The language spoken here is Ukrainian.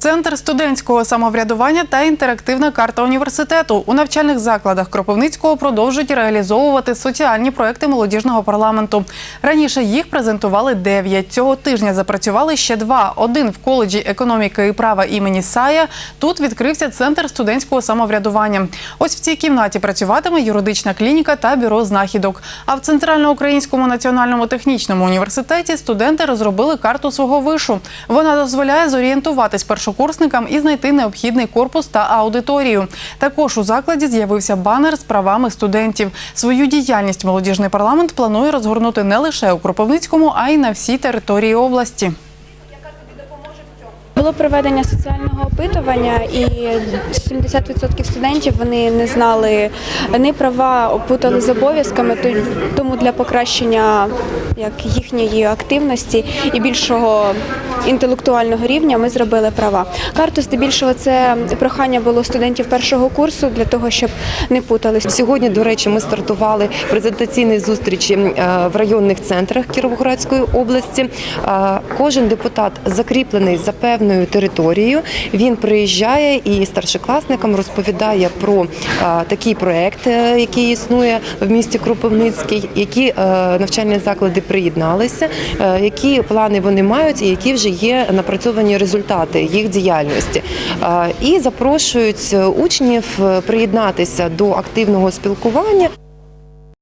Центр студентського самоврядування та інтерактивна карта університету у навчальних закладах Кропивницького продовжують реалізовувати соціальні проекти молодіжного парламенту. Раніше їх презентували дев'ять. Цього тижня запрацювали ще два. Один в коледжі економіки і права імені Сая. Тут відкрився центр студентського самоврядування. Ось в цій кімнаті працюватиме юридична клініка та бюро знахідок. А в Центральноукраїнському національному технічному університеті студенти розробили карту свого вишу. Вона дозволяє зорієнтуватись першокурсникам і знайти необхідний корпус та аудиторію. Також у закладі з'явився банер з правами студентів. Свою діяльність молодіжний парламент планує розгорнути не лише у Кропивницькому, а й на всій території області. Було проведення соціального опитування, і 70% студентів вони не знали ні права, опутали з обов'язками. Тому для покращення як їхньої активності і більшого інтелектуального рівня ми зробили права. Карту здебільшого це прохання було студентів першого курсу для того, щоб не путались. Сьогодні, до речі, ми стартували презентаційні зустрічі е, в районних центрах Кіровоградської області. Кожен депутат закріплений за певною територією. Він приїжджає і старшокласникам розповідає про е, такий проект, е, який існує в місті Кропивницький, які е, навчальні заклади приєдналися, які плани вони мають, і які вже є напрацьовані результати їх діяльності. І запрошують учнів приєднатися до активного спілкування.